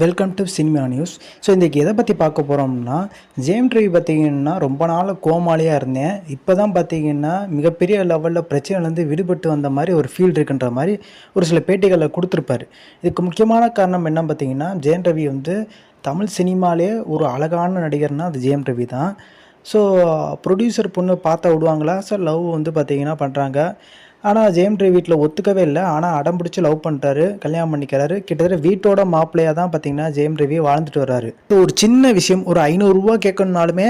Welcome to cinema news so இன்றைக்கி எதை பற்றி பார்க்க போகிறோம்னா ஜேம் ரவி பார்த்தீங்கன்னா ரொம்ப நாள் கோமாளியாக இருந்தேன். இப்போ தான் பார்த்தீங்கன்னா மிகப்பெரிய லெவலில் பிரச்சனைலேருந்து விடுபட்டு வந்த மாதிரி ஒரு ஃபீல் இருக்குன்ற மாதிரி ஒரு சில பேட்டிகளில் கொடுத்துருப்பாரு. இதுக்கு முக்கியமான காரணம் என்ன பார்த்தீங்கன்னா ஜெயம் ரவி வந்து தமிழ் சினிமாலே ஒரு அழகான நடிகர்னால் அது ஜெயம் ரவி தான். ஸோ ப்ரொடியூசர் பொண்ணு பார்த்தா விடுவாங்களா? ஸோ லவ் வந்து பார்த்தீங்கன்னா பண்ணுறாங்க ஆனால் ஜெயம் ரவி வீட்டில் ஒத்துக்கவே இல்லை. ஆனால் அடம் பிடிச்சி லவ் பண்ணுறாரு கல்யாணம் பண்ணிக்கிறாரு. கிட்டத்தட்ட வீட்டோட மாப்பிள்ளையாக தான் பார்த்தீங்கன்னா ஜெயம் ரவி வாழ்ந்துட்டு வர்றாரு. இப்போ ஒரு சின்ன விஷயம். ஒரு ஐநூறுரூவா கேட்கணுனாலுமே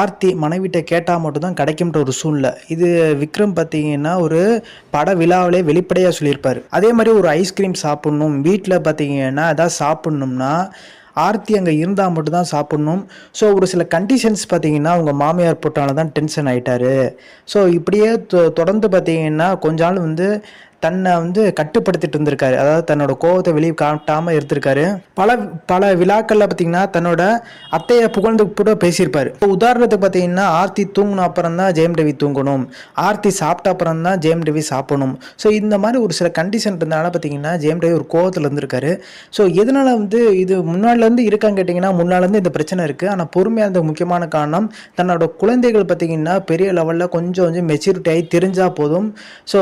ஆர்த்தி மனைவிட்ட கேட்டால் மட்டும்தான் கிடைக்கும்ன்ற ஒரு சூழ்நிலை. இது விக்ரம் பார்த்தீங்கன்னா ஒரு பட விழாவிலே வெளிப்படையாக சொல்லியிருப்பார். அதே மாதிரி ஒரு ஐஸ்கிரீம் சாப்பிட்ணும். வீட்டில் பார்த்தீங்கன்னா எதாவது சாப்பிட்ணும்னா ஆர்த்தி அங்கே இருந்தால் மட்டும்தான் சாப்பிட்ணும். ஸோ ஒரு சில கண்டிஷன்ஸ் பார்த்தீங்கன்னா அவங்க மாமியார் போட்டால தான் டென்ஷன் ஆகிட்டாரு ஸோ இப்படியே தொ- தொடர்ந்து பார்த்தீங்கன்னா கொஞ்ச நாள் வந்து தன்னை வந்து கட்டுப்படுத்திட்டு இருந்திருக்காரு. அதாவது தன்னோட கோவத்தை வெளியே காட்டாமல் இருந்திருக்காரு. பல பல விழாக்களில் பார்த்தீங்கன்னா தன்னோட அத்தையை புகழ்ந்து கூட பேசியிருப்பாரு. இப்போ உதாரணத்துக்கு பார்த்தீங்கன்னா ஆர்த்தி தூங்கின அப்புறம் தான் ஜெயம் ரவி தூங்கணும். ஆர்த்தி சாப்பிட்ட அப்புறம் தான் ஜெயம் ரவி சாப்பிடணும். ஸோ இந்த மாதிரி ஒரு சில கண்டிஷன் இருந்தனால பார்த்தீங்கன்னா ஜெயம் ரவி ஒரு கோவத்தில் இருந்திருக்காரு. ஸோ எதனால வந்து இது முன்னாடிலேருந்து இருக்கான்னு கேட்டிங்கன்னா முன்னாலேருந்து இந்த பிரச்சனை இருக்குது ஆனால் பொறுமையாக இருந்த முக்கியமான காரணம் தன்னோட குழந்தைகள் பார்த்தீங்கன்னா பெரிய லெவலில் கொஞ்சம் கொஞ்சம் மெச்சூரிட்டி ஆகி தெரிஞ்சால் போதும். ஸோ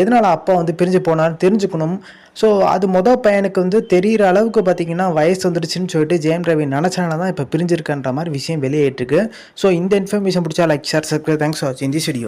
எதனால் அப்பா வந்து பிரிஞ்சு போனார் தெரிஞ்சுக்கணும். ஸோ அது மொதல் பையனுக்கு வந்து தெரிகிற அளவுக்கு பார்த்தீங்கன்னா வயசு வந்துடுச்சுன்னு சொல்லிட்டு ஜெயம் ரவி நினச்சனால தான் இப்போ பிரிஞ்சிருக்கன்ற மாதிரி விஷயம் வெளியேற்றிருக்கு ஸோ இந்த இன்ஃபர்மேஷன் பிடிச்சா லைக் ஷேர் சப்ஸ்கிரைப் தேங்க்ஸ் வாட்சிங் தி வீடியோ